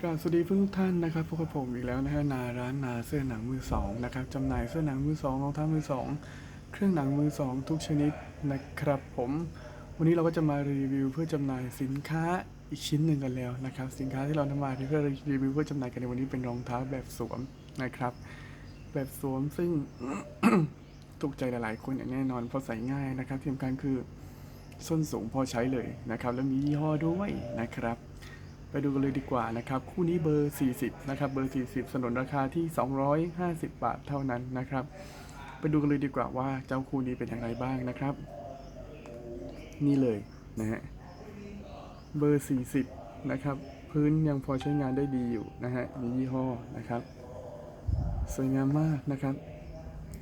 กราบสวัสดีเพื่อนทุกท่านนะครับพบกับผมอีกแล้วนะฮะนาร้านนาเสื้อหนังมือสองนะครับจำหน่ายเสื้อหนังมือสองรองเท้ามือสองเครื่องหนังมือสองทุกชนิดนะครับผมวันนี้เราก็จะมารีวิวเพื่อจำหน่ายสินค้าอีกชิ้นหนึ่งกันแล้วนะครับสินค้าที่เรานำมาเพื่อรีวิวเพื่อจำหน่ายกันในวันนี้เป็นรองเท้าแบบสวมนะครับ แบบสวมซึ่งถูกใจหลาย ๆ คนอย่างแน่นอนเพราะใส่ง่ายนะครับที่สำคัญคือส้นสูงพอใช้เลยนะครับ แล้วมียี่ห้อด้วยนะครับ ไปดูกันเลยดีกว่านะครับ คู่นี้เบอร์ 40 นะครับ เบอร์ 40 สนนราคาที่ 250 บาทเท่านั้นนะครับ ไปดูกันเลยดีกว่าว่าเจ้าคู่นี้เป็นอย่างไรบ้างนะครับ นี่เลยนะฮะ เบอร์ 40 นะครับ พื้นยังพอใช้งานได้ดีอยู่นะฮะ มียี่ห้อนะครับ สวยงามมากนะครับ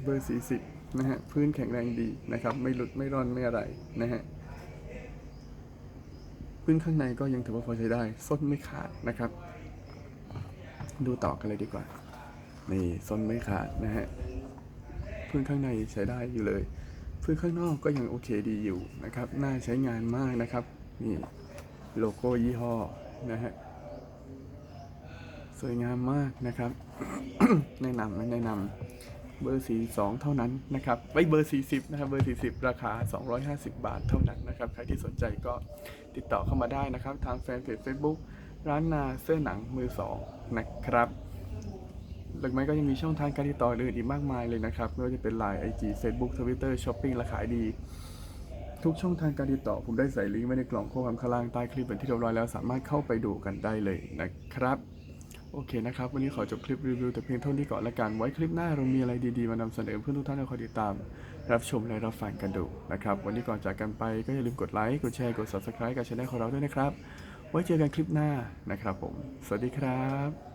เบอร์ 40 นะฮะ พื้นแข็งแรงดีนะครับ ไม่หลุดไม่ร่อนไม่อะไรนะฮะ พื้นข้างในก็ยังถือว่าพอใช้ได้ส้นไม่ขาดนะครับ ดูต่อกันเลยดีกว่า นี่ส้นไม่ขาดนะฮะพื้นข้างในใช้ได้อยู่เลยพื้นข้างนอกก็ยังโอเคดีอยู่นะครับ น่าใช้งานมากนะครับ นี่โลโก้ยี่ห้อนะฮะ สวยงามมากนะครับ แนะนำแนะนำ เบอร์สีสองเท่านั้นนะครับไว้เบอร์ 40 นะครับ เบอร์ 40 ราคา 250 บาทเท่านั้นนะครับ ใครที่สนใจก็ติดต่อเข้ามาได้นะครับ ทางแฟนเพจ Facebook ร้านนาเสื้อหนังมือสองนะครับหรือไม่ก็ยังมีช่องทางการติดต่ออื่นอีกมากมายเลยนะครับ ไม่ว่าจะเป็น Line IG Facebook Twitter Shopping และขายดี ทุกช่องทางการติดต่อผมได้ใส่ลิงก์ไว้ในกล่องข้อความข้างล่างใต้คลิปเป็นที่เรียบร้อยแล้วสามารถเข้าไปดูกันได้เลยนะครับ โอเคนะครับ วันนี้ขอจบคลิปรีวิวแต่เพียงเท่านี้ก่อนละกัน ไว้คลิปหน้าเรามีอะไรดีๆ มานำเสนอเพื่อนทุกท่านให้คอยติดตาม รับชมและรับฟังกันดูนะครับ วันนี้ก่อนจากกันไปก็อย่าลืมกดไลค์ กดแชร์ กด subscribe กับช่องของเราด้วยนะครับ ไว้เจอกันคลิปหน้านะครับผม สวัสดีครับ